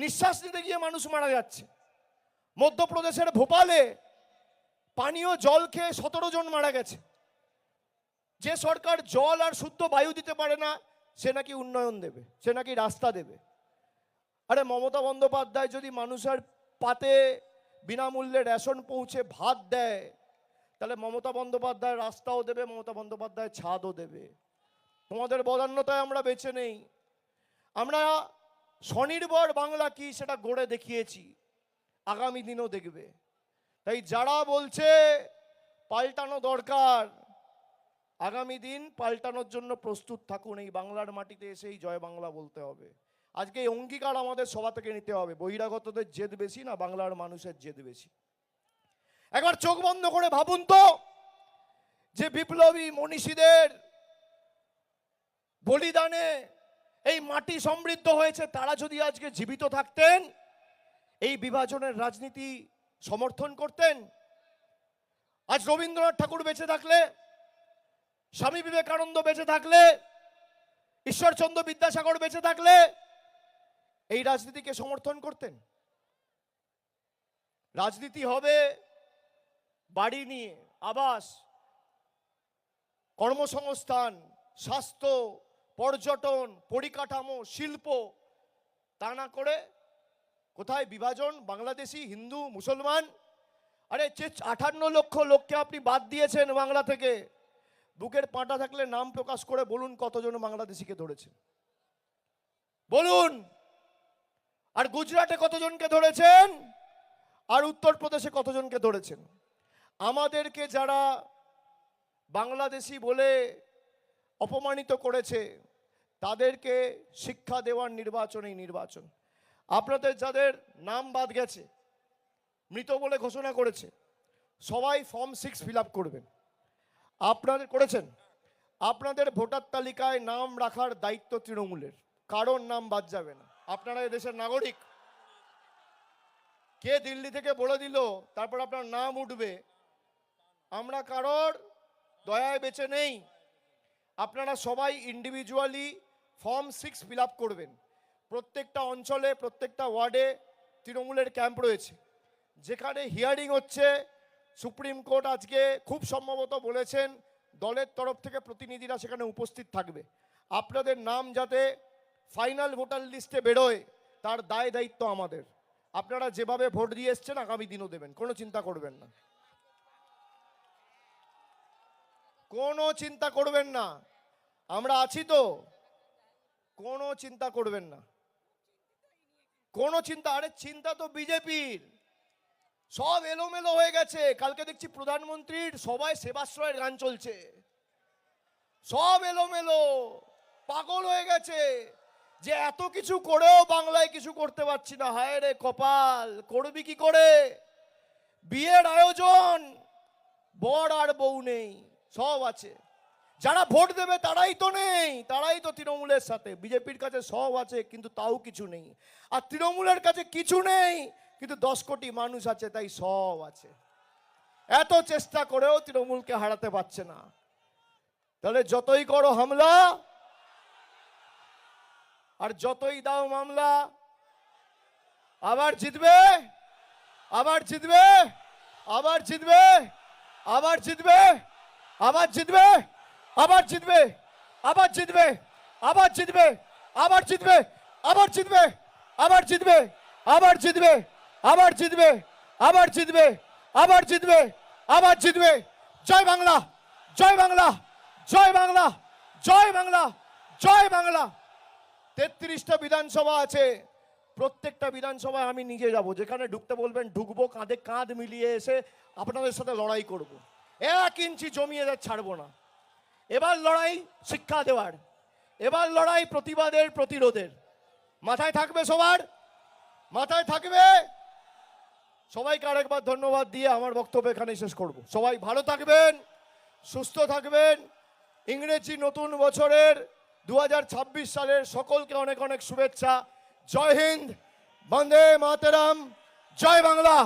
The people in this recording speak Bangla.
নিঃশ্বাস নিতে গিয়ে মানুষ মারা যাচ্ছে। মধ্যপ্রদেশের ভোপালে পানীয় জল খেয়ে সতেরো জন মারা গেছে। যে সরকার জল আর শুদ্ধ বায়ু দিতে পারে না, সে নাকি উন্নয়ন দেবে, সে নাকি রাস্তা দেবে। আরে মমতা বন্দ্যোপাধ্যায় যদি মানুষের পাতে বিনামূল্যে রেশন পৌঁছে ভাত দেয়, তাহলে মমতা বন্দ্যোপাধ্যায় রাস্তাও দেবে, মমতা বন্দ্যোপাধ্যায় ছাদও দেবে। তোমাদের বদান্যতায় আমরা বেঁচে নেই। আমরা স্বনির্ভর বাংলা কি সেটা গড়ে দেখিয়েছি। আগামী দিনও দেখবে। তাই যারা বলছে পাল্টানো দরকার, আগামী দিন পাল্টানোর জন্য প্রস্তুত থাকুন, এই বাংলার মাটিতে এসেই জয় বাংলা বলতে হবে। আজকে এই অঙ্গীকার আমাদের সভা থেকে নিতে হবে। বহিরাগতদের জেদ বেশি না, বাংলার মানুষের জেদ বেশি। একবার চোখ বন্ধ করে ভাবুন তো যে বিপ্লবী মনীষীদের বলিদানে এই মাটি সমৃদ্ধ হয়েছে, তারা যদি আজকে জীবিত থাকতেন, এই বিভাজনের রাজনীতি সমর্থন করতেন, আজ রবীন্দ্রনাথ ঠাকুর বেঁচে থাকলে, স্বামী বিবেকানন্দ বেঁচে থাকলে, ঈশ্বরচন্দ্র বিদ্যাসাগর বেঁচে থাকলে, এই রাজনীতিকে সমর্থন করতেন। রাজনীতি হবে বাড়ি নিয়ে, আবাস, কর্মসংস্থান, স্বাস্থ্য পর্যটন, পরিকাঠামো, শিল্প, তা না করে কোথায় বিভাজন, বাংলাদেশি, হিন্দু, মুসলমান? আরে যে আঠান্ন লক্ষ লোককে আপনি বাদ দিয়েছেন বাংলা থেকে। বুকের পাটা থাকলে নাম প্রকাশ করে বলুন কতজন বাংলাদেশিকে ধরেছেন। বলুন! আর গুজরাটে কতজনকে ধরেছেন? আর উত্তরপ্রদেশে কতজনকে ধরেছেন? আমাদেরকে যারা বাংলাদেশি বলে অপমানিত করেছে, তাদেরকে শিক্ষা দেওয়ার নির্বাচনেই নির্বাচন। আপনাদের যাদের নাম বাদ গেছে, মৃত বলে ঘোষণা করেছে, সবাই ফর্ম সিক্স ফিল আপ করবেন। আপনাদের করেছেন। আপনাদের ভোটার তালিকায় নাম রাখার দায়িত্ব তৃণমূলের, কারোর নাম বাদ যাবে না। আপনারা এই দেশের নাগরিক। কে দিল্লি থেকে বলে দিল, তারপর আপনার নাম উঠবে, আমরা কারোর দয়ায় বেঁচে নেই। আপনারা সবাই ইন্ডিভিজুয়ালি ফর্ম সিক্স ফিল করবেন। প্রত্যেকটা অঞ্চলে, প্রত্যেকটা ওয়ার্ডে তৃণমূলের ক্যাম্প রয়েছে। যেখানে হিয়ারিং হচ্ছে, সুপ্রিম কোর্ট আজকে খুব সম্ভবত বলেছেন, দলের তরফ থেকে প্রতিনিধিরা সেখানে উপস্থিত থাকবে। আপনাদের নাম যাতে ফাইনাল ভোটার লিস্টে বেরোয়, তার দায় দায়িত্ব আমাদের। আপনারা যেভাবে ভোট দিয়ে এসছেন, আগামী দিনও দেবেন, কোনো চিন্তা করবেন না। কোনো চিন্তা করবেন না। আমরা আছি তো। কোনো চিন্তা করবেন না। কোনো চিন্তা, আরে চিন্তা তো বিজেপির। সব এলোমেলো হয়ে গেছে। কালকে দেখছি প্রধানমন্ত্রীর সবাই সেবাশ্রয়ের গান চলছে। সব এলোমেলো। পাগল হয়ে গেছে। যে এত কিছু করেও বাংলায় কিছু করতে পারছি না। হায় রে কপাল, করবি কি করে? বিয়ের আয়োজন। বর আর বউ নেই। সব আছে। যারা ভোট দেবে তারাই তো নেই, তারাই তো তৃণমূলের সাথে। বিজেপির কাছে সব আছে, কিন্তু তাও কিছু নেই। আর তৃণমূলের কাছে কিছু নেই, কিন্তু দশ কোটি মানুষ আছে, তাই সব আছে। এত চেষ্টা করেও তৃণমূলকে হারাতে পারছে না। তাহলে যতই করো হামলা, আর যতই দাও মামলা, আবার জিতবে আবার জিতবে আবার জিতবে আবার জিতবে। আবার জিতবে আবার জিতবে আবার জিতবে আবার জিতবে আবার জিতবে আবার জিতবে আবার জিতবে আবার জিতবে আবার জিতবে আবার জিতবে আবার জিতবে আবার জিতবে জয় বাংলা জয় বাংলা জয় বাংলা জয় বাংলা জয় বাংলা তেত্রিশটা বিধানসভা আছে প্রত্যেকটা বিধানসভায় আমি নিজে যাব যেখানে ঢুকতে বলবেন ঢুকবো কাঁধে কাঁধ মিলিয়ে এসে আপনাদের সাথে লড়াই করব। এক ইঞ্চি জমিয়ে যা ছাড়বো না। এবার লড়াই শিক্ষা দেওয়ার, এবার লড়াই প্রতিবাদের প্রতিরোধের। মাথায় থাকবে সবার? মাথায় থাকবে? সবাইকে আরেকবার ধন্যবাদ দিয়ে আমার বক্তব্য এখানে শেষ করব। সবাই ভালো থাকবেন, সুস্থ থাকবেন। ইংরেজি নতুন বছরের দু হাজার ছাব্বিশ সালের সকলকে অনেক অনেক শুভেচ্ছা। জয় হিন্দ, বন্দে মাতরম, জয় বাংলা।